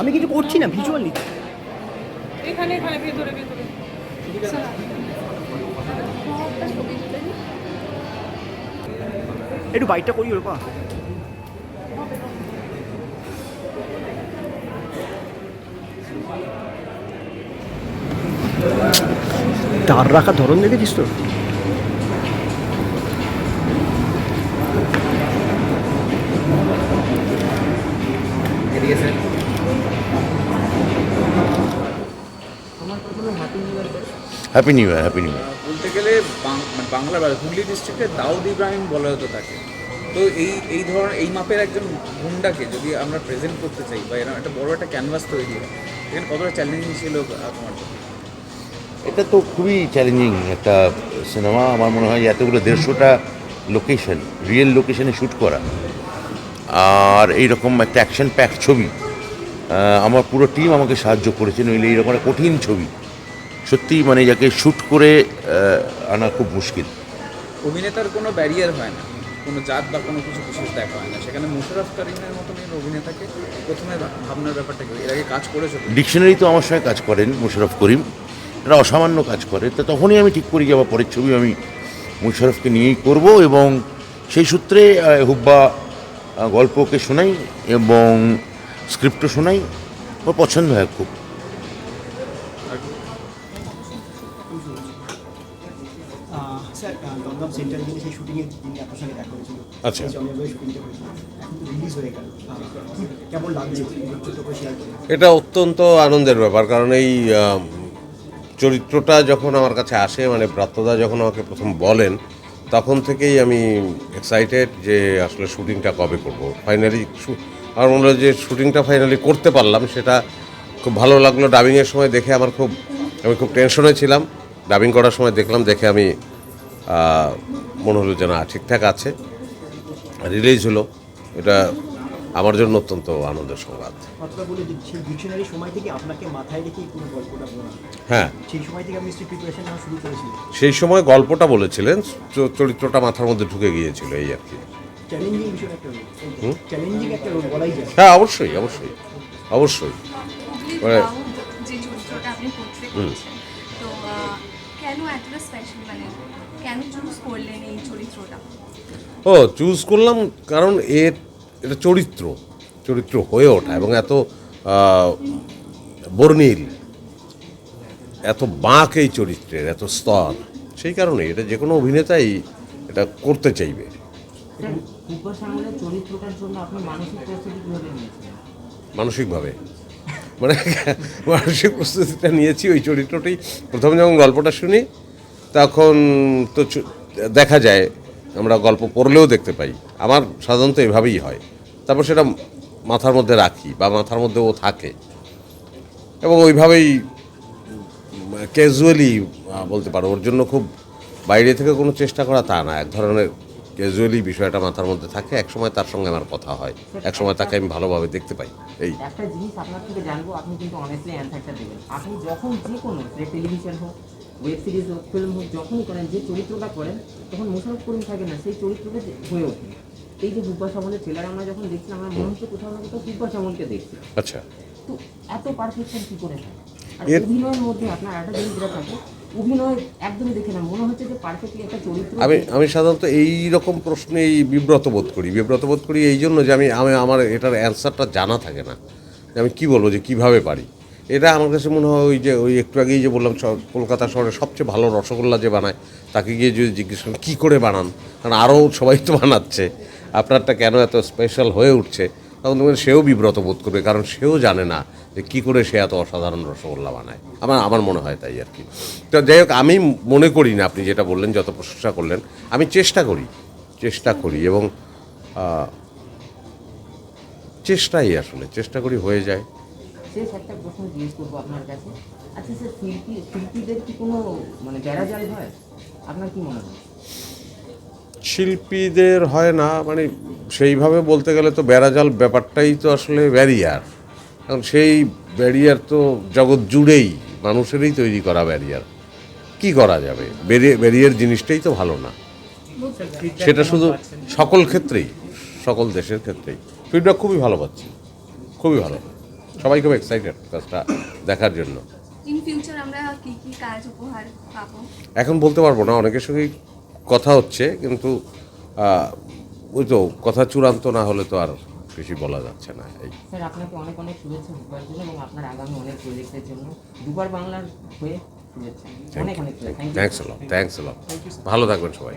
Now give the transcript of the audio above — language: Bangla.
আমি কিছু করছি না ভিজুয়াল নিচ্ছি। এখানে এখানে ভেতরে ভেতরে। একটু বাইকটা করি ওর দাঁড় রাখার ধরন দেখেছিস তো? Happy new year happy new year বলতে গেলে বাং- মানে বাংলার হুগলি ডিস্ট্রিক্টে দাউদ ইব্রাহিম বলা হতো তাকে। তো এই এই ধরনের এই মাপের একজন গুন্ডাকে যদি আমরা প্রেজেন্ট করতে চাই বা এরকম একটা বড় একটা ক্যানভাস তৈরি হয় এখানে কতটা চ্যালেঞ্জিং ছিল তোমার জন্য? এটা তো খুবই চ্যালেঞ্জিং একটা সিনেমা আমার মনে হয় এতগুলো দেড়শোটা লোকেশন রিয়েল লোকেশনে শ্যুট করা। আর এইরকম একটা অ্যাকশন প্যাক ছবি আমার পুরো টিম আমাকে সাহায্য করেছে নইলে এইরকম একটা কঠিন ছবি। সত্যি মানে যাকে শ্যুট করে আনা খুব মুশকিল। অভিনেতার কোনো ব্যারিয়ার হয় না কোনো জাত বা কোনো কিছু বিশেষ দেখা হয় না। সেখানে মুশারফ করিমের মতন এই অভিনেতাকে প্রথমে ভাবনার ব্যাপারটা কি? এর আগে কাজ করেছ? ডিকশনারি তো আমার সঙ্গে কাজ করেন মুশারফ করিম। এটা অসামান্য কাজ করে তো তখনই আমি ঠিক করি যে আবার পরের ছবি আমি মুশারফকে নিয়েই করব এবং সেই সূত্রে হুব্বা গল্পকে শোনাই এবং স্ক্রিপ্টও শোনাই। ওর পছন্দ হয় খুব। দমদম সেন্টারে কিন্তু সেই শুটিংয়ের দিনে আপনার সঙ্গে দেখা হয়েছিল। আচ্ছা। জনভাবে শুটিংটা হয়েছিল। এখন রিলিজ হয়ে গেল। কেমন লাগছে? ছোট করে শেয়ার করে এটা অত্যন্ত আনন্দের ব্যাপার কারণ এই চরিত্রটা যখন আমার কাছে আসে মানে ব্রাত্যদা যখন আমাকে প্রথম বলেন, তখন থেকেই আমি এক্সাইটেড যে আসলে শুটিংটা কবে করব। ফাইনালি আমার মনে হয় যে শুটিংটা ফাইনালি করতে পারলাম, সেটা খুব ভালো লাগল। ডাবিংয়ের সময় দেখে আমার খুব, আমি খুব টেনশনে ছিলাম। ডাবিং করার সময় দেখলাম, দেখে আমি মনে হলো যে না, ঠিকঠাক আছে। রিলিজ হলো। এটা আমার জন্য অত্যন্ত আনন্দের সংবাদ। অথবা বলে যে সেই ডিকশনারি সময় থেকে আপনাকে মাথায় রেখেই পুরো গল্পটা বলা হ্যাঁ। সেই সময় গল্পটা বলেছিলেন চরিত্রটা মাথার মধ্যে ঢুকে গিয়েছিল এই আর কি। চ্যালেঞ্জিং বিষয় একটা রোল। চ্যালেঞ্জিং একটা রোল বলাই যায়। হ্যাঁ অবশ্যই অবশ্যই অবশ্যই। মানে মানে কেন চুজ করলেন এই চরিত্রটা? ও চুজ করলাম কারণ এর এটা চরিত্র চরিত্র হয়ে ওঠা এবং এত বর্ণিল এত বাঁক এই চরিত্রের এত স্তর। সেই কারণে এটা যে কোনো অভিনেতাই এটা করতে চাইবে। মানসিকভাবে। মানে মানসিক প্রস্তুতিটা নিয়েছি ওই চরিত্রটি। প্রথম যখন গল্পটা শুনি তখন তো দেখা যায় আমরা গল্প পড়লেও দেখতে পাই। আমার সাধারণত এভাবেই হয়। তারপর সেটা মাথার মধ্যে রাখি বা মাথার মধ্যে ও থাকে। এবং ওইভাবেই ক্যাজুয়ালি বলতে পারো, ওর জন্য খুব বাইরে থেকে কোনো চেষ্টা করা তা না। এক ধরনের ক্যাজুয়ালি বিষয়টা মাথার মধ্যে থাকে, এক সময় তার সঙ্গে আমার কথা হয়। এক সময় তাকে আমি ভালোভাবে দেখতে পাই। এই। একটা জিনিস আপনার থেকে জানব, আপনি কিন্তু দেবেন। আপনি যখন যে কোনো টেলিভিশন হোক ওয়েব সিরিজ হোক ফিল্ম হোক, যখনই করেন, যে চরিত্রটা করেন, তখন মোশারফ করিম থাকে না, সেই হয়ে ওঠে এই যে বুব্বা সামনের ট্রেলার আমরা যখন দেখছিলাম আমরা মনে হচ্ছে কোথাও না কোথাও বুব্বা সামনকে দেখছি। আচ্ছা। তো এত পারফেকশন কি করে থাকে আর অভিনয়ের মধ্যে আপনার একটা জিনিস যেটা থাকে অভিনয় একদমই দেখে না মনে হচ্ছে যে পারফেক্টলি একটা চরিত্র আমি আমি সাধারণত এই রকম প্রশ্নেই বিব্রত বোধ করি বিব্রত বোধ করি এই জন্য যে আমি আমি আমার এটার অ্যান্সারটা জানা থাকে না যে আমি কি বলব যে কীভাবে পারি। এটা আমার কাছে মনে হয় ওই যে ওই একটু আগেই যে বললাম কলকাতা শহরে সবচেয়ে ভালো রসগোল্লা যে বানায় তাকে গিয়ে যদি জিজ্ঞেস করেন কী করে বানান? কারণ আরও সবাই তো বানাচ্ছে। আপনারটা কেন এত স্পেশাল হয়ে উঠছে? তখন দেখবেন সেও বিব্রত বোধ করবে, কারণ সেও জানে না যে কী করে সে এত অসাধারণ রসগোল্লা বানায়। আমার আমার মনে হয় তাই আর কি। তো যাই হোক, আমি মনে করি না, আপনি যেটা বললেন, যত প্রশংসা করলেন, আমি চেষ্টা করি চেষ্টা করি এবং চেষ্টাই আসলে, চেষ্টা করি হয়ে যায়। আপনার কাছে। আচ্ছা স্যার, শিল্পী, শিল্পীদের কি কোনো মানে বেড়াজাল হয়? আপনার কি মনে হয়? শিল্পীদের হয় না মানে সেইভাবে বলতে গেলে তো বেড়াজাল ব্যাপারটাই তো আসলে ব্যারিয়ার। কারণ সেই ব্যারিয়ার তো জগৎ জুড়েই মানুষেরই তৈরি করা ব্যারিয়ার। কি করা যাবে? ব্যারিয়ার জিনিসটাই তো ভালো না। সেটা শুধু সকল ক্ষেত্রেই সকল দেশের ক্ষেত্রেই। ফিডব্যাক খুবই ভালো পাচ্ছি খুবই ভালো। সবাই খুব এক্সাইটেড কাজটা দেখার জন্য। ইন ফিউচার আমরা কি কি কাজ উপহার পাবো? এখন বলতে পারব না অনেকের সঙ্গেই কথা হচ্ছে কিন্তু ওই তো কথা চূড়ান্ত না হলে তো আর বেশি বলা যাচ্ছে না এই। স্যার আপনাকে অনেক অনেক শুভেচ্ছা দুবার জন্য এবং আপনার আগামী অনেক প্রজেক্টের জন্য দুবার বাংলার হয়ে শুভেচ্ছা। অনেক অনেক thank you thanks lot thanks lot ভালো থাকবেন সবাই।